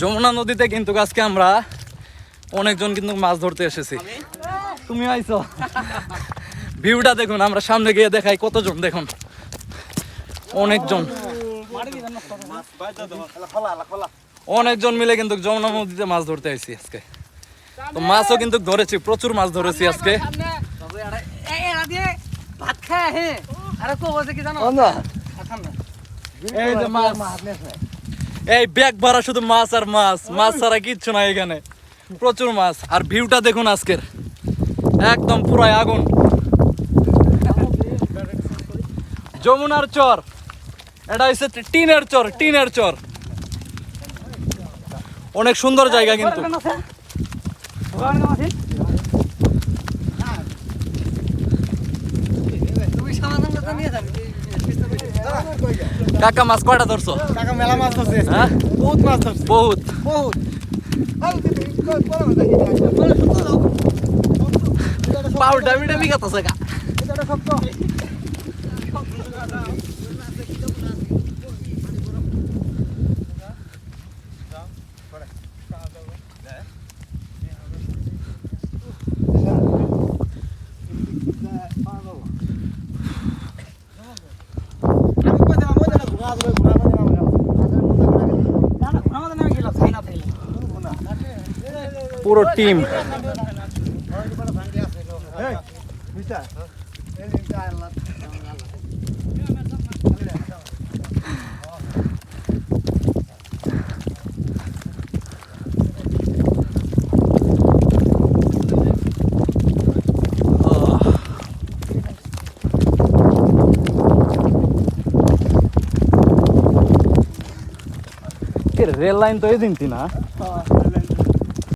যমুনা নদীতে কিন্তু আজকে আমরা অনেকজন কিন্তু মাছ ধরতে এসেছি। তুমি আইছো? ভিউটা দেখুন আমরা সামনে গিয়ে দেখাই কতজন দেখুন। অনেকজন। অনেকজন মিলে কিন্তু যমুনা নদীতে মাছ ধরতে আইছি আজকে। তো মাছও কিন্তু ধরেছি প্রচুর মাছ ধরেছি আজকে। ভাত খায় হে! আরে কো বলছে কি জানো? এই যে মাছ। এই ব্যাগ ভরা শুধু মাছ আর মাছ। মাছ ছাড়া কিচ্ছু নাই এখানে। প্রচুর মাছ। আর ভিউটা দেখুন আজকের। একদম পুরাই আগুন। যমুনার চর। এটা হচ্ছে টিনের চর টিনের চর। অনেক সুন্দর জায়গা কিন্তু। তুমি সামান্য তো নিয়ে যাবে কাকা মাছ কয়টা ধরছো কাকা মেলা মাছ ধরছে হ্যাঁ বহুত মাছ ধরছে বহুত বহুত পাউ ডাবি ডাবি গাতাছে কা পুরো টিম রেল লাইন তো এই দিনটি না?